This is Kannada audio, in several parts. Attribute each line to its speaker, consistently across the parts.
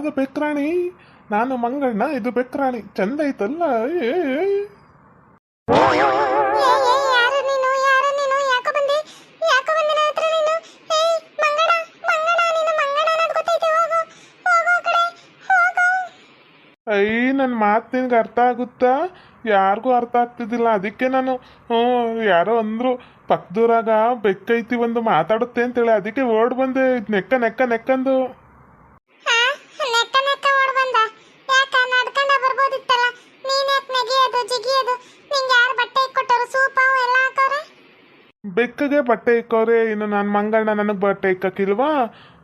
Speaker 1: ಓಹೋ ಇದ್ಯಾವುದು ಬೆಕ್ರಾಣಿ ನಾನು ಮಂಗಣ್ಣ ಇದು ಬೆಕ್ರಾಣಿ ಚಂದ ಐತಲ್ಲ ಏ ಏ.
Speaker 2: ಏ, ಏ, ಯಾರು ನೀನು ಯಾರು ನೀನು ಯಾಕೋ ಬಂದೆ ಯಾಕೋ ಬಂದೆ ನನ್ನ ಹತ್ರ ನೀನು ಏ ಮಂಗಣ ಮಂಗಣ ನೀನು ಮಂಗಣ ಅನ್ನೋದು ಗೊತ್ತೈತೆ ಹೋಗು ಹೋಗು ಆ ಕಡೆ ಹೋಗು
Speaker 1: ಐ ನನ್ನ ಮಾತು ನಿನ್ಗೆ ಅರ್ಥ ಆಗುತ್ತಾ ಯಾರಿಗೂ ಅರ್ಥ ಆಗ್ತಿದ್ದಿಲ್ಲ ಅದಕ್ಕೆ ನಾನು ಹ್ಞೂ ಯಾರೋ ಅಂದರು ಪಕ್ಕದೂರಾಗ ಬೆಕ್ಕೈತಿ ಒಂದು ಮಾತಾಡುತ್ತೆ ಅಂತೇಳಿ ಅದಕ್ಕೆ ಓಡ್ ಬಂದೆ ಇದ್ ನೆಕ್ಕ ನೆಕ್ಕ ನೆಕ್ಕಂದು ಬೆಕ್ಕಗೆ ಬಟ್ಟೆ ಇಕ್ಕೋರೆ ಇನ್ನು ನನ್ನ ಮಂಗಣ್ಣ ನನಗೆ ಬಟ್ಟೆ ಇಕ್ಕಕ್ಕಿಲ್ವಾ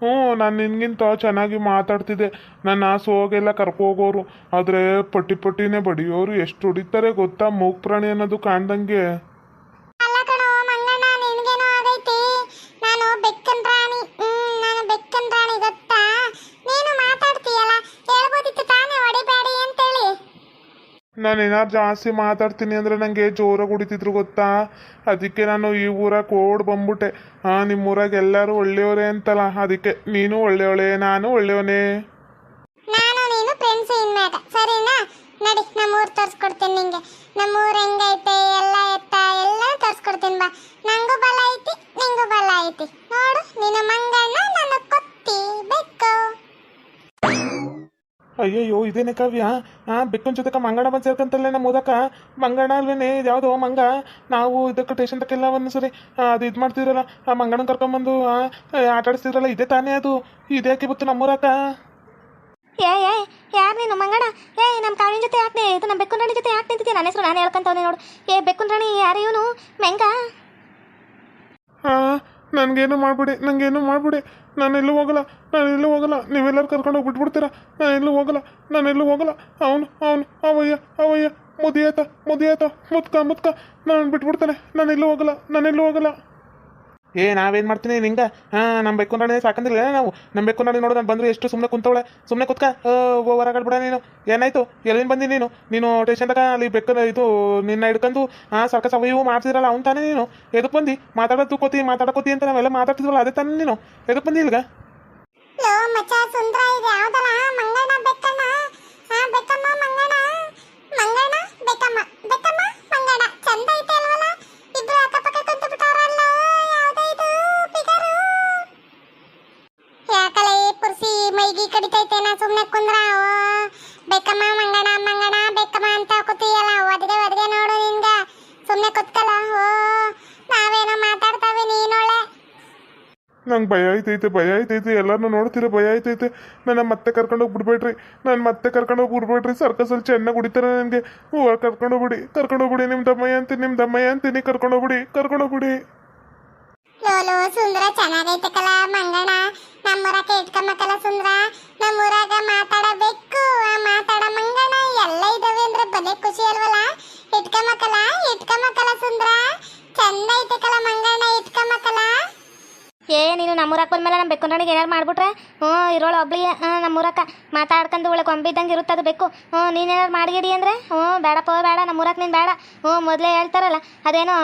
Speaker 1: ಹ್ಞೂ ನಾನು ನಿನ್ಗಿಂತ ಚೆನ್ನಾಗಿ ಮಾತಾಡ್ತಿದ್ದೆ. ನನ್ನ ಸೋಗೆಲ್ಲ ಕರ್ಕೋಗೋರು ಆದರೆ ಪಟ್ಟಿ ಪಟ್ಟಿನೇ ಬಡಿಯೋರು ಎಷ್ಟು ಹೊಡಿತಾರೆ ಗೊತ್ತಾ ಮೂಗ್ ಪ್ರಾಣಿ ಅನ್ನೋದು ಕಾಣ್ದಂಗೆ.
Speaker 2: ನಾನು
Speaker 1: ಏನಾರು ಜಾಸ್ತಿ ಮಾತಾಡ್ತೀನಿ ಅಂದರೆ ನನಗೆ ಜೋರಾಗಿ ಹೊಡಿತಿದ್ರು ಗೊತ್ತಾ? ಅದಕ್ಕೆ ನಾನು ಈ ಊರಾಗ ಓಡ್ ಬಂದ್ಬಿಟ್ಟೆ. ಹಾಂ ನಿಮ್ಮ ಊರಾಗ ಎಲ್ಲರೂ ಒಳ್ಳೆಯವರೇ ಅಂತಲ್ಲ. ಅದಕ್ಕೆ ನೀನು ಒಳ್ಳೆಯವಳೆ, ನಾನು ಒಳ್ಳೆಯವನೇ.
Speaker 2: ನಾನು ನೀನು ಫ್ರೆಂಡ್ಸ್ ಇನ್ಮ್ಯಾಗ ಸರಿನಾ? ನಡಿ, ನಮ್ಮೂರ್ ತೋರ್ಸ್ಕೊಡ್ತೀನಿ ನಿಂಗೆ. ನಮ್ಮೂರ್ ಹೆಂಗೈತೆ? ಎಲ್ಲ ಎತ್ತ? ಎಲ್ಲ ತೋರ್ಸ್ಕೊಡ್ತೀನಿ ಬಾ. ನಂಗೂ ಬಲ ಐತಿ, ನಿಂಗೂ ಬಲ ಐತಿ. ನೋಡು, ನಿನ್ನ ಮಂಗಣ್ಣ ನನ್ನ ಕೊತ್ತಿ, ಬೆಕ್ಕು.
Speaker 1: ಅಯ್ಯಯ್ಯೋ, ಇದೇನೆ ಕಾವ್ಯ? ಆ, ಬೆಕ್ಕನ ಜೊತೆಕ ಮಂಗಣ ಬಂದು ಸೇರ್ಕಂತಲ್ಲೇ ನಮ್ಮ ಓದಕ್ಕ ಮಂಗಣ ಅಲ್ವೇನೆ? ಯಾವುದೋ ಮಂಗ? ನಾವು ಇದಕ್ಕೆ ಟೇಷನ್ ತಕ್ಕೆಲ್ಲ ಒಂದು ಸರಿ. ಅದು ಇದು ಮಾಡ್ತಿದ್ರಲ್ಲ, ಆ ಮಂಗಣ ಕರ್ಕೊಂಬಂದು ಆಟ ಆಡಿಸ್ತಿದ್ರಲ್ಲ, ಇದೆ ತಾನೇ ಅದು? ಇದ್ಯಾಕೆ ಬಿತ್ತು ನಮ್ಮೂರಕ್ಕ
Speaker 2: ಏ ಏ, ಯಾರು ನೀನು ಮಂಗಣ? ಏ ನಮ್ಮ ಕಾವಿನ ಜೊತೆ ಯಾಕೆ ಇದು ನಮ್ಮ ಬೆಕ್ಕುನ್ ರಾಣಿ ಜೊತೆ ಯಾಕೆ ನಿಂತಿದ್ಯಾ? ನನ್ನ ಹೆಸರು ನಾನು ಹೇಳ್ಕೊಂತವನೆ ನೋಡು. ಏ, ಬೆಕ್ಕುನ್ ರಾಣಿ, ಯಾರು ಇವನು? ಮೆಂಗ?
Speaker 1: ನನಗೇನು ಮಾಡ್ಬಿಡಿ ನನಗೇನು ಮಾಡ್ಬಿಡಿ. ನಾನು ಎಲ್ಲೂ ಹೋಗಲ್ಲ, ನಾನು ಎಲ್ಲೂ ಹೋಗಲ್ಲ. ನೀವೆಲ್ಲರೂ ಕರ್ಕೊಂಡು ಬಿಟ್ಬಿಡ್ತೀರಾ? ನಾನು ಎಲ್ಲೂ ಹೋಗಲ್ಲ, ನಾನು ಎಲ್ಲೂ ಹೋಗಲ್ಲ. ಅವನು ಅವನು, ಅವಯ್ಯ ಅವಯ್ಯ. ಮುದಿಯಾತ ಮುದಿಯಾತ ಮುದ್ಕ ಮುದ್ಕ. ನಾನು ಬಿಟ್ಬಿಡ್ತಾನೆ, ನಾನು ಎಲ್ಲೂ ಹೋಗಲ್ಲ, ನಾನು ಎಲ್ಲೂ ಹೋಗಲ್ಲ. ಏ, ನಾವೇನು ಮಾಡ್ತೀನಿ ನಿಂಗ ಹಾಂ ನಮ್ಮ ಬೆಕ್ಕು ನಾಡಿ ಸಾಕಂದಿಲ್ಲ. ನಾವು ನಮ್ಮ ಬೆಕ್ಕು ನಾಡಿ, ನಾನು ಬಂದ್ರೆ ಎಷ್ಟು ಸುಮ್ಮನೆ ಕುಂತವಳೆ. ಸುಮ್ಮನೆ ಕುತ್ಕ ಹೊರಗಡ್ಬಿಡ ನೀನು. ಏನಾಯ್ತು? ಎಲ್ಲಿಂದ ಬಂದಿ ನೀನು? ನೀನು ಟೇಷನ್ದಾಗ ಅಲ್ಲಿ ಬೆಕ್ಕ ಇದು, ನಿನ್ನ ಹಿಡ್ಕೊಂಡು ಹಾಂ ಸರ್ಕಸ್ ಅವು ಇವು ಮಾಡ್ತಿದ್ರಲ್ಲ, ಅವ್ನು ತಾನೇ ನೀನು. ಎದಕ್ಕೆ ಬಂದು? ಮಾತಾಡೋದು ಕೋತಿ ಮಾತಾಡಕೋತಿ ಅಂತ ನಾವೆಲ್ಲ ಮಾತಾಡ್ತಿದ್ವಲ್ಲ, ಅದೇ ತಾನೇ ನೀನು. ಎದಕ್ಕೆ ಬಂದಿ ಇಲ್ಗ
Speaker 2: ಬೆಕ್ಕಮ್ಮ ಬೆಕ್ಕಮ್ಮ ಮಂಗಣ್ಣ ಚಂದ ಐತೆ ಅಲ್ವಲ್ಲ ಇಬ್ರು ಅಕ್ಕಪಕ್ಕ ಕುಂತು ಬಿಟ್ಟಾರಲ್ಲ ಯಾವ್ದೇ ಇದು ಫಿಗರು ಯಾಕಲೆ ಈ ಪುರ್ಸಿ ಮೈಗಿ ಕಡಿತೈತೆ ನಾ ಸುಮ್ಮನೆ ಕುಂದ್ರ ಓ ಬೆಕ್ಕಮ್ಮ ಮಂಗಣ ಮಂಗಣ ಬೆಕ್ಕಮ್ಮ ಅಂತ ಕೂತಿಯಲ್ಲ ಒದಗೆ ಒದಗೆ ನೋಡು ನಿನ್ಗ ಸುಮ್ಮನೆ ಕುತ್ಕಲ್ಲ. ಓ, ನಾವೇನೋ ಮಾತಾಡ್ತಾವೆ ನೀನೊಳೆ.
Speaker 1: ನಂಗೆ ಭಯ ಆಯ್ತೈತೆ ಭಯ ಆಯ್ತೈತೆ ಎಲ್ಲರನ್ನೂ ನೋಡ್ತೀರ, ಭಯ ಆಯ್ತೈತೆ ನನ್ನ ಮತ್ತೆ ಕರ್ಕೊಂಡೋಗಿ ಬಿಡ್ಬೇಡ್ರಿ ನಾನು ಮತ್ತೆ ಕರ್ಕೊಂಡೋಗಿ ಬಿಡ್ಬೇಡ್ರಿ ಸರ್ಕಸಲ್ಲಿ ಚೆನ್ನಾಗಿ ಹೊಡಿತಾರೆ ನನಗೆ. ಹೂವು ಕರ್ಕೊಂಡೋಗ್ಬಿಡಿ ಕರ್ಕೊಂಡೋಗ್ಬಿಡಿ ನಿಮ್ಮ ದಮ್ಮಯ್ಯ ಅಂತೀನಿ ನಿಮ್ಮ ದಮ್ಮಯ್ಯ ಅಂತೀನಿ. ಕರ್ಕೊಂಡೋಗ್ಬಿಡಿ ಕರ್ಕೊಂಡೋಗ್ಬಿಡಿ
Speaker 2: ಲೋಲು ಸುಂದರ ಚೆನ್ನಾಗೈತೆ ಕಲ ಮಂಗಣ ನಮ್ಮೂರಕ್ಕೆ ಇಟ್ಕೊಂಬಕಲ ಸುಂದರ. ನಮ್ಮೂರಾಗ ಮಾತಾಡಬೇಕು ಆ ಮಾತಾಡ ಮಂಗಣ ಎಲ್ಲ ಇದಾವೆ ಅಂದ್ರೆ ಬಲೆ ಖುಷಿ ಅಲ್ವಲ್ಲ ಇಟ್ಕೊಂಬಕಲ ಇಟ್ಕೊಂಬಕಲ ಸುಂದರ ಚಂದ ಐತೆ ಕಲ ಮಂಗಣ ಇಟ್ಕೊಂಬಕಲ ಏ ನೀನು ನಮ್ಮೂರಕ್ಕೆ ಬಂದ್ಮೇಲೆ ನಮ್ಮ ಬೆಕ್ಕು ನನಗೆ ಏನಾರು ಮಾಡ್ಬಿಟ್ರೆ? ಹ್ಞೂ, ಇರೋಳು ಒಬ್ಳಿ ನಮ್ಮೂರಕ್ಕ ಮಾತಾಡ್ಕೊಂಡು ಒಳಗೆ ಕೊಂಬಿದ್ದಂಗೆ ಇರುತ್ತೆ ಅದು ಬೇಕು ಹ್ಞೂ ನೀನೇನಾರು ಮಾಡಿಗಿಡಿ ಅಂದರೆ? ಹ್ಞೂ, ಬೇಡಪ್ಪ, ಬೇಡ ನಮ್ಮೂರಕ್ಕೆ ನೀನು ಬೇಡ. ಹ್ಞೂ, ಮೊದಲೇ ಹೇಳ್ತಾರಲ್ಲ, ಅದೇನೋ,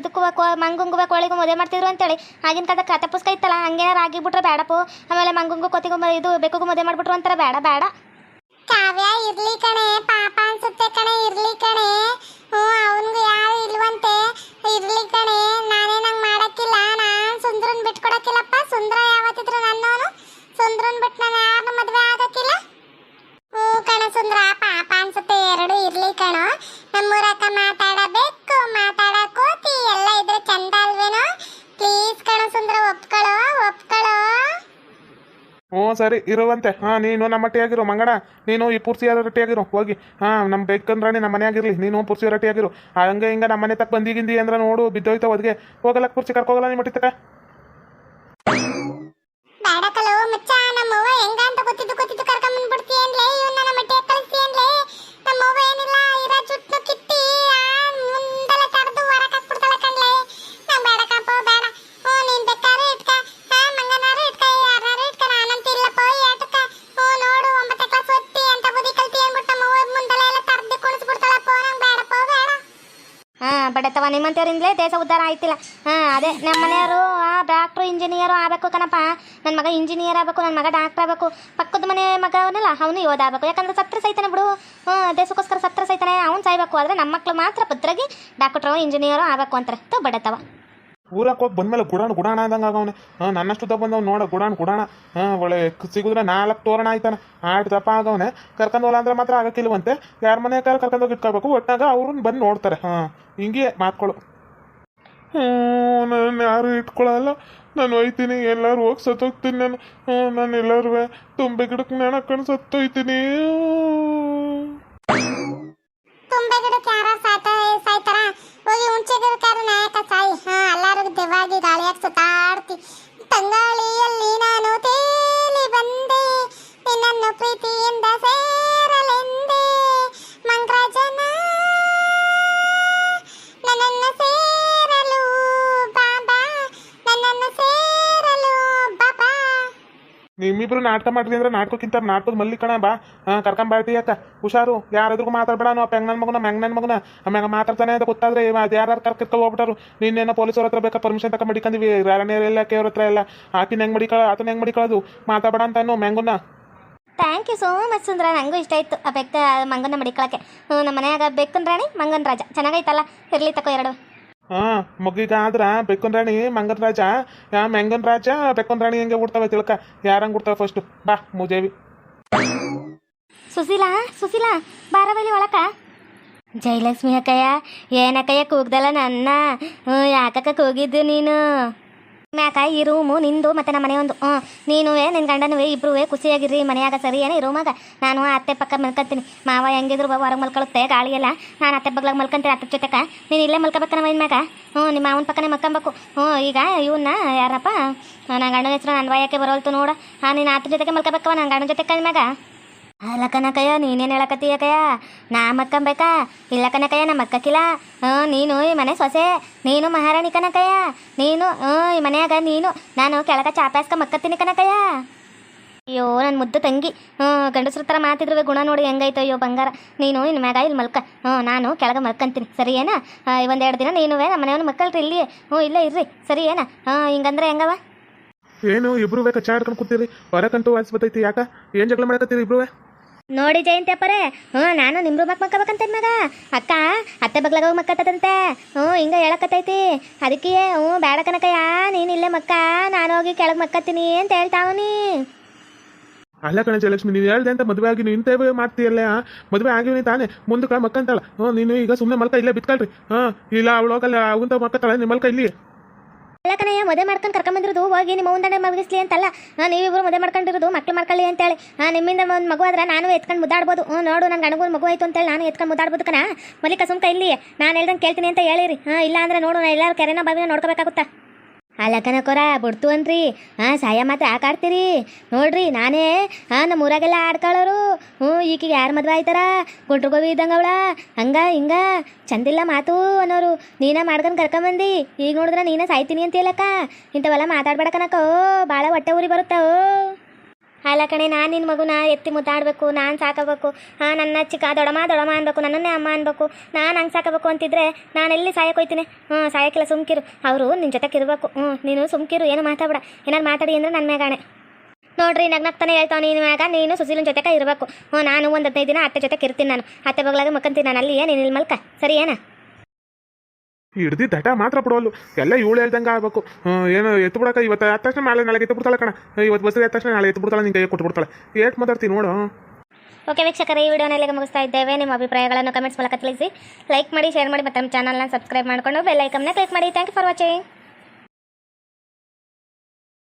Speaker 2: ಇದಕ್ಕೂ ಕೋ ಮಂಗುಂಗು ಕೋಳಿಗೂ ಮದುವೆ ಮಾಡ್ತಿದ್ರು ಅಂತೇಳಿ. ಆಗಿನ ಕಾಲದ ಕತೆ ಪುಸ್ತಕ ಇತ್ತಲ್ಲ, ಹಂಗೇನಾರು ಆಗಿಬಿಟ್ರೆ ಬೇಡಪ್ಪ. ಆಮೇಲೆ ಮಂಗುಂಗು ಕೊತ್ತಿಗೂ ಇದು ಬೆಕ್ಕು ಮದುವೆ ಮಾಡ್ಬಿಟ್ರು ಅಂತಾರೆ, ಬೇಡ ಬೇಡ. ಕಾವ್ಯ ಇರ್ಲಿ ಕಣೆ, ಪಾಪ ಅನ್ಸುತ್ತೆ ಕಣೆ, ಇರ್ಲಿ ಕಣೆ. ಹ್ಞೂ, ಅವನಿಗೂ ಯಾರು ಇಲ್ವಂತೆ? ಇರ್ಲಿ ಕಣೆ.
Speaker 1: ಸರಿ, ಇರುವಂತೆ. ಹಾಂ, ನೀನು ನಮ್ಮ ಮಟ್ಟಿಯಾಗಿರು ಮಂಗಣ ನೀನು ಈ ಪೂರ್ತಿಯಾದ ರೊಟ್ಟಿಯಾಗಿರು ಹೋಗಿ. ಹಾಂ ನಮ್ಮ ಬೇಕಂದ್ರೆ ನಮ್ಮ ಮನೆಯಾಗಿರಲಿ. ನೀನು ಪೂರ್ತಿ ರೊಟ್ಟಿಯಾಗಿರು ಹಂಗೆ ಹಿಂಗೆ ನಮ್ಮ ಮನೆ ತಕ್ಕ ಬಂದಿಗಿಂದಿ ಅಂದ್ರೆ ನೋಡು, ಬಿದ್ದೋಯ್ತ ಅದಕ್ಕೆ ಹೋಗಲ್ಲ, ಕುರ್ಚಿ ಕರ್ಕೋಗಲ್ಲ ನಿಮ್ಮ ಮಟ್ಟಿ
Speaker 2: ಬೇಡ ಕಲೋ ನಮ್ಮವ್ವ ಹೆಂಗ ಅಂತ ಗೊತ್ತಿದ್ದು ಗೊತ್ತಿದ್ದು ಬಡತವ ನಿಮ್ಮಂತವ್ರಿಂದಲೇ ದೇಶ ಉದ್ಧಾರ ಆಯ್ತಿಲ್ಲ. ಹಾ, ಅದೇ ನಮ್ಮ ಮನೆಯವರು, ಆ
Speaker 3: ಡಾಕ್ಟ್ರು ಇಂಜಿನಿಯರು ಆಗಬೇಕು ಕಣಪ್ಪ. ನನ್ನ ಮಗ ಇಂಜಿನಿಯರ್ ಆಗಬೇಕು ನನ್ನ ಮಗ ಡಾಕ್ಟರ್ ಆಗಬೇಕು. ಪಕ್ಕದ ಮನೆ ಮಗ ಅವನಲ್ಲ ಅವನು ಯೋಧ ಆಗಬೇಕು. ಯಾಕಂದ್ರೆ ಸತ್ರ ಸೈತಾನೆ ಬಿಡು. ಹ್ಞೂ ದೇಶಕ್ಕೋಸ್ಕರ ಸತ್ರ ಸೈತಾನೆ ಅವ್ನು ಸಾಯ್ಬೇಕು. ಆದರೆ ನಮ್ಮ ಮಕ್ಳು ಮಾತ್ರ ಪುತ್ರಗಿ ಡಾಕ್ಟ್ರು ಇಂಜಿನಿಯರು ಆಗಬೇಕು ಅಂತಾರೆ. ತೋ ಬಡತವ.
Speaker 1: ಊರಕ್ಕೆ ಹೋಗಿ ಬಂದ್ಮೇಲೆ ಗುಡಾಣ ಗುಡಾಣ ಆದಂಗೆ ಆಗವನೆ. ಹಾಂ, ನನ್ನಷ್ಟು ಬಂದವ್ ನೋಡ ಗುಡಾಣ ಗುಡಾಣ ಹಾಂ, ಒಳ್ಳೆ ಸಿಗುದ್ರೆ ನಾಲ್ಕು ತೋರಣ ಆಯ್ತಾನ. ಆಯ್ತು ದಪ್ಪ ಆಗವನೆ. ಕರ್ಕೊಂಡು ಹೋಲ ಅಂದ್ರೆ ಮಾತ್ರ ಆಗಕ್ಕಿಲ್ವಂತೆ ಯಾರ ಮನೆ ಕಾಲ ಕರ್ಕೊಂಡು ಹೋಗಿ ಇಟ್ಕೋಬೇಕು. ಒಟ್ಟಾಗ ಅವ್ರನ್ನ ಬಂದು ನೋಡ್ತಾರೆ. ಹಾಂ, ಹಿಂಗೆ ಮಾತ್ಗಳು ಹ್ಞೂ ನಾನು ಯಾರು ಇಟ್ಕೊಳ್ಳಲ್ಲ ನಾನು ಒಯ್ತೀನಿ, ಎಲ್ಲರೂ ಹೋಗಿ ಸತ್ತೋಗ್ತೀನಿ ನಾನು. ಹ್ಞೂ, ನಾನು ಎಲ್ಲರೂ ತುಂಬೆ ಗಿಡಕ್ಕೆ ನಾನು ಹಾಕೊಂಡು ಸತ್ತೋಯ್ತೀನಿ.
Speaker 2: ಗಿಡಕ್ಕೆ ಹೋಗಿ ಹುಂಚೆ ಗಿಡಕ್ಕಾರ ನಾಯಕ ಸಾಯಿ? ದೆವ್ವಾಗಿ ಗಾಳಿಯಾಗಿ ಸುತ್ತಾಡ್ತಿ. ತಂಗಾಳಿಯಲ್ಲಿ ನಾನು ತೇಲಿ ಬಂದೆ. ನಿನ್ನನ್ನು ಪ್ರೀತಿಯಿಂದ
Speaker 1: ನಿಮ್ಮಿಬ್ರು ನಾಟಕ ಮಾಡ್ರಿ ಅಂದ್ರೆ ನಾಟಕಕ್ಕಿಂತ ನಾಟಕದ ಮಲ್ಲಿ ಕಣ ಬಾ. ಕರ್ಕೊಂಬರ್ತಿ ಅಕ್ಕ. ಹುಷಾರು. ಯಾರಾದ್ರೂ ಮಾತಾಡ್ಬೇಡ ನಾವು ಪೆಂಗ್ ನನ್ನ ಮಗನ ಹೆಂಗ್ ನನ್ನ ಮಗನ. ಆಮ್ಯಾಗ ಮಾತಾಡ್ತಾನೆ ಅಂತ ಗೊತ್ತಾದ್ರೆ ಯಾರು ಕರ್ಕೊಂಡು ಹೋಗ್ಬಿಟ್ಟಾರು. ನಿನ್ನೇನೋ ಪೊಲೀಸರ ಹತ್ರ ಬೇಕಾ ಪರ್ಮಿಷನ್ ತಗೊಂಡು ಮಡಿಕೊಂಡಿವಿ ಎಲ್ಲ ಕೇವ್ರ ಹತ್ರ ಎಲ್ಲ. ಆಕಿನ ಹೆಂಗ್ ಮಡಿಕೊಳ್ಳ ಆತನ ಹೆಂಗ್ ಮಡಿಕೊಳ್ಳೋದು ಮಾತಾಡಬೇಡ ಅಂತ ಅನ್ನೋ ಮ್ಯಾಂಗುನ
Speaker 3: ಥ್ಯಾಂಕ್ ಯು ಸೋ ಮಚ್ ಸುಂದ್ರ. ನನಗೂ ಇಷ್ಟ ಇತ್ತು ಆ ಬೆಕ್ಕ ಮಂಗನ ಮಡಿಕೊಳಕ್ಕೆ ನಮ್ಮ ಮನ್ಯಾಗ ಬೆಕ್ಕನ್ ರಾಣಿ, ಮಂಗನ್ ರಾಜ. ಚೆನ್ನಾಗೈತಲ್ಲ? ಇರ್ಲಿ ತಕೋ ಎರಡು.
Speaker 1: ಹಾಂ ಮಗಿಗ ಆದ್ರ ಬೆಕ್ಕನ್ ರಾಣಿ ಮಂಗನ್ ರಾಜ ಯಾ ಮೆಂಗನ್ ರಾಜ ಬೆಕ್ಕನ್ ರಾಣಿ ಹೆಂಗೆ ಬಿಡ್ತಾವೆ ತಿಳ್ಕ ಯಾರಂಗೆ ಬಿಡ್ತಾವೆ ಫಸ್ಟು ಬಾ ಮುಜೇವಿ
Speaker 3: ಸುಶೀಲಾ ಸುಶೀಲಾ ಬಾರವಲ್ಲಿ ಒಳಕ ಜಯಲಕ್ಷ್ಮಿ ಅಕ್ಕಯ್ಯ ಏನಕ್ಕಯ್ಯ ಕೂಗ್ದಲ್ಲ ನನ್ನ ಹ್ಞೂ ಯಾಕಕ್ಕ ಕೂಗಿದ್ದು ನೀನು ಮ್ಯಾಕ, ಈ ರೂಮು ನಿಂದು ಮತ್ತೆ ನಮ್ಮ ಮನೆಯೊಂದು. ಹ್ಞೂ, ನೀನುವೇ ನಿನ್ನ ಗಂಡನುವೆ ಇಬ್ರು ಖುಷಿಯಾಗಿರ್ರಿ ಮನೆಯಾಗ ಸರಿ ಏನೇ ರೂಮಾಗ ನಾನು ಅತ್ತೆ ಪಕ್ಕ ಮಲ್ಕೊಂತೀನಿ. ಮಾವ ಹೆಂಗಿದ್ರು ಹೊರಗೆ ಮಲ್ಕೊಳುತ್ತೆ ಗಾಳಿಯೆಲ್ಲ ನಾನು ಅತ್ತೆ ಬಗ್ಲಾಗ ಮಲ್ಕೊಂತೀನಿ, ಅತ್ತೆ ಜೊತೆಕ. ನೀನು ಇಲ್ಲೇ ಮಲ್ಕೋಬೇಕ ನಮ್ಮ ಮ್ಯಾಗ? ಹ್ಞೂ, ನಿಮ್ಮ ಮಾವನ ಪಕ್ಕನೇ ಮಲ್ಕೊಬೇಕು. ಹ್ಞೂ, ಈಗ ಇವನ್ನ ಯಾರಪ್ಪ? ನನ್ನ ಗಂಡನ ಹೆಸರು ನನ್ನ ವಯಕ್ಕೆ ಬರೋಲ್ತು ನೋಡು. ಹಾಂ, ನೀನು ಅತ್ತೆ ಜೊತೆಗೆ ಮಲ್ಕೋಬೇಕವ ನನ್ನ ಗಂಡನ ಜೊತೆ ಮ್ಯಾಗ. ಅಲ್ಲ ಕನಕಯ್ಯ ನೀನೇನು ಹೇಳಕತ್ತೀಯ ಕಯ್ಯ? ನಾ ಮಕ್ಕಂಬೇಕಾ ಇಲ್ಲ ಕನಕಯ್ಯ ನಮ್ಮ ಮಕ್ಕಕ್ಕಿಲ್ಲ. ಹ್ಞೂ, ನೀನು ಈ ಮನೆ ಸೊಸೆ. ನೀನು ಮಹಾರಾಣಿ ಕನಕಯ್ಯ. ನೀನು, ಹ್ಞೂ, ಈ ಮನೆಯಾಗ ನೀನು. ನಾನು ಕೆಳಗ ಚಾಪ್ಯಾಸ್ಕ ಮಕ್ಕತ್ತೀನಿ ಕನಕಯ್ಯ. ಅಯ್ಯೋ ನನ್ನ ಮುದ್ದು ತಂಗಿ. ಹ್ಞೂ, ಗಂಡಸ್ರ ಥರ ಮಾತಿದ್ರು ಗುಣ ನೋಡಿ ಹೆಂಗೈತೆ ಅಯ್ಯೋ ಬಂಗಾರ. ನೀನು ಇನ್ನು ಮ್ಯಾಗ ಇಲ್ಲಿ ಮಲ್ಕ. ಹ್ಞೂ, ನಾನು ಕೆಳಗೆ ಮಲ್ಕಂತೀನಿ. ಸರಿ ಏನ ಒಂದೆರಡು ದಿನ ನೀನು ನಮ್ಮ ಮನೆಯವನು ಮಕ್ಕಳ್ರಿ ಇಲ್ಲಿ ಹ್ಞೂ, ಇಲ್ಲೇ ಇರ್ರಿ. ಸರಿ ಏನ ಹಾಂ ಹಿಂಗಂದ್ರೆ ಹೆಂಗವ?
Speaker 1: ಏನು ಇಬ್ರು ಬೇಕಾ ಚಾ ಹಿಡ್ಕೊಂಡು ಕೂತೀರಿ? ವಾಸಿ ಬತ್ತೈತಿ ಯಾಕ? ಏನು ಜಗಳ ಮಾಡಕತ್ತೀರಿ ಇಬ್ರು
Speaker 3: ನೋಡಿ ಜಯಂತಿ ಅಪ್ಪರೇ. ಹ್ಞೂ, ನಾನು ನಿಮ್ಮ ಮಕ್ ಮಕ್ಕಬೇಕಂತ ಮಗ. ಅಕ್ಕ, ಅತ್ತೆ ಬಗ್ಲಾಗ ಮಕ್ಕತ್ತದಂತೆ ಹ್ಞೂ, ಹಿಂಗೆ ಹೇಳಕತ್ತೈತಿ. ಅದಕ್ಕೆ, ಹ್ಞೂ, ಬೇಡ ಕನಕಯ್ಯ ನೀನು ಇಲ್ಲೇ ಮಕ್ಕ. ನಾನು ಹೋಗಿ ಕೆಳಗೆ ಮಕ್ಕತ್ತೀನಿ ಅಂತ ಹೇಳ್ತಾವನಿ
Speaker 1: ಅಲ್ಲ ಕಣ ಜಯಲಕ್ಷ್ಮಿ ನೀನು ಹೇಳ್ದೆ ಅಂತ ಮದುವೆ ಆಗಿ ನೀನು ಇಂತೇವೆ ಮಾಡ್ತೀಯಲ್ಲ ಮದುವೆ ಆಗಿವಿ ತಾನೆ ಮುಂದಕ್ಕೆ ಮಕ್ಕಂತಾಳ ಹ್ಞೂ, ನೀನು ಈಗ ಸುಮ್ಮನೆ ಮಲ್ಕ, ಇಲ್ಲೇ ಬಿತ್ಕೊಳ್ರಿ. ಹಾಂ ಇಲ್ಲ, ಅವಳು ಹೋಗಲ್ಲ, ಅವಂತ ಮಕ್ಕತ್ತಾಳೆ ನಿಮ್ಮ ಮಲ್ಕ, ಇಲ್ಲಿ.
Speaker 3: ಅಲ್ಲ ಕಣಯ್ಯ ಮದುವೆ ಮಾಡ್ಕೊಂಡು ಕರ್ಕೊಂಬಂದಿರೋದು, ಹೋಗಿ ನಿಮ್ಮ ಮುಂದೆ ಮಗಿಸ್ಲಿ ಅಂತಲ್ಲ. ನಾನು ನೀವಿಬ್ರು ಮದುವೆ ಮಾಡ್ಕೊಂಡಿರೋದು, ಮಕ್ಳು ಮಾಡ್ಕೊಳ್ಳಿ ಅಂತೇಳಿ. ನಾನು ನಿಮ್ಮಿಂದ ಒಂದು ಮಗು ಆದ್ರೆ ನಾನು ಎತ್ಕೊಂಡು ಮುದ್ದಾಡ್ಬೋದು. ಹ್ಞೂ ನೋಡು ನನ್ನ ಗಣಗು ಮಗು ಆಯ್ತು ಅಂತೇಳಿ ನಾನು ಎತ್ಕೊಂಡು ಮುದ್ದಾಡ್ಬೋದು ಕಣ. ಮಲ್ಲಿಕ ಸುಮ್ಕ ಇಲ್ಲಿ ನಾನು ಹೇಳ್ದಂಗೆ ಕೇಳ್ತೀನಿ ಅಂತ ಹೇಳಿರಿ. ಹಾಂ, ಇಲ್ಲ ಅಂದರೆ ನೋಡು ನಾನು ಎಲ್ಲರೂ ಕೆರೆನ ಬಾವಿನ ನೋಡ್ಕೋಬೇಕಾಗುತ್ತಾ? ಅಲ್ಲ ಕನಕೋರ ಬಿಡ್ತು ಅನ್ರಿ ಹಾಂ ಸಾಯ ಮಾತ್ರ ಯಾಕೆ ಆಡ್ತೀರಿ ನೋಡ್ರಿ, ನಾನೇ ಹಾಂ ನಮ್ಮ ಊರಾಗೆಲ್ಲ ಆಡ್ಕೊಳ್ಳೋರು ಹ್ಞೂ, ಈಕಿಗೆ ಯಾರು ಮದುವೆ ಆಯ್ತಾರ? ಗುಂಟ್ರು ಗೋವಿ ಇದ್ದಂಗೆ ಅವಳ. ಹಂಗ, ಹಿಂಗ. ಚಂದಿಲ್ಲ ಮಾತು ಅನ್ನೋರು. ನೀನೇ ಮಾಡ್ಕೊಂಡು ಕರ್ಕೊಂಬಂದಿ. ಈಗ ನೋಡಿದ್ರೆ ನೀನೇ ಸಾಯ್ತೀನಿ ಅಂತೀಯಲ್ಲಕ್ಕ. ಇಂಥವೆಲ್ಲ ಮಾತಾಡ್ಬೇಡ ಓ ಭಾಳ ಹೊಟ್ಟೆ ಉರಿ ಬರುತ್ತಾವೋ ಅಲ್ಲ ಕಣೆ, ನಾನು ನಿನ್ನ ಮಗುನ ಎತ್ತಿ ಮುದ್ದಾಡಬೇಕು, ನಾನು ಸಾಕಬೇಕು. ಹಾಂ, ನನ್ನ ಚಿಕ್ಕ, ದೊಡಮ ದೊಡಮ ಅನ್ಬೇಕು, ನನ್ನನ್ನೇ ಅಮ್ಮ ಅನ್ಬೇಕು. ನಾನು ಹಂಗೆ ಸಾಕಬೇಕು ಅಂತಿದ್ರೆ ನಾನು ಎಲ್ಲಿ ಸಾಯಕ್ಕೆ ಹೋಯ್ತೀನಿ ಹ್ಞೂ ಸಾಯಕ್ಕಿಲ್ಲ, ಸುಮ್ಕಿರು. ಅವರು ನಿನ್ನ ಜೊತೆಗೆ ಇರಬೇಕು ಹ್ಞೂ ನೀನು ಸುಮ್ಕಿರು, ಏನು ಮಾತಾಡ್ಬೇಡ. ಏನಾರು ಮಾತಾಡಿ ಅಂದ್ರೆ ನನ್ನ ಮ್ಯಾಗಾಣೆ. ನೋಡ್ರಿ, ನಗ್ನಗ್ತಾನೆ ಹೇಳ್ತಾವ ನೀನು ಮ್ಯಾಗ, ನೀನು ಸುಶೀಲನ ಜೊತೆಗೆ ಇರಬೇಕು. ಹ್ಞೂ ನಾನು ಒಂದು ಹದಿನೈದು ದಿನ ಅತ್ತೆ ಜೊತೆಗೆ ಇರ್ತೀನಿ ನಾನು. ಅತ್ತೆ ಬಗ್ಲಾಗ ಮಕ್ಕಂತೀನಿ ನಾನು, ಅಲ್ಲಿ ಏನು ಇಲ್ಲಿ ಮಲ್ಕ? ಸರಿ ಏನ
Speaker 1: ಹಿಡ್ದಿ ದಟ ಮಾತ್ರ ಬಿಡೋಲ್ಲು ಎಲ್ಲ ಇವಳು ಹೇಳ್ದಂಗೆ ಆಗ್ಬೇಕು. ಏನು ಎತ್ತು ಬಿಡಕ ಇವತ್ತು ಆದ ತಕ್ಷಣ ನಾಳೆ ನಾಳೆ ಎತ್ತು ಬಿಡ್ತಾಳೆ ಕಣ ಇವತ್ತು ಬಸ್ ಆದ ತಕ್ಷಣ ನಾಳೆ ಎತ್ತು ಬಿಡ್ತಾಳೆ ನಿಂಗೆ ಕೊಟ್ಟು ಬಿಡ್ತಾಳೆ ಏಟ್ ಮಾತಾಡ್ತೀನಿ ನೋಡು.
Speaker 3: ಓಕೆ ವೀಕ್ಷಕರ, ಈ ವಿಡಿಯೋನ ಇಲ್ಲಿಗೆ ಮುಗಿಸ್ತಾ ಇದ್ದೇವೆ. ನಿಮ್ಮ ಅಭಿಪ್ರಾಯಗಳನ್ನು ಕಮೆಂಟ್ಸ್ ಮೂಲಕ ತಿಳಿಸಿ. ಲೈಕ್ ಮಾಡಿ ಶೇರ್ ಮಾಡಿ, ಮತ್ತು ನಮ್ಮ ಚಾನಲ್ನ ಸಬ್ಸ್ಕ್ರೈಬ್ ಮಾಡಿಕೊಂಡು ಬೆಲ್ ಕ್ಲಿಕ್ ಮಾಡಿ. Thank you for watching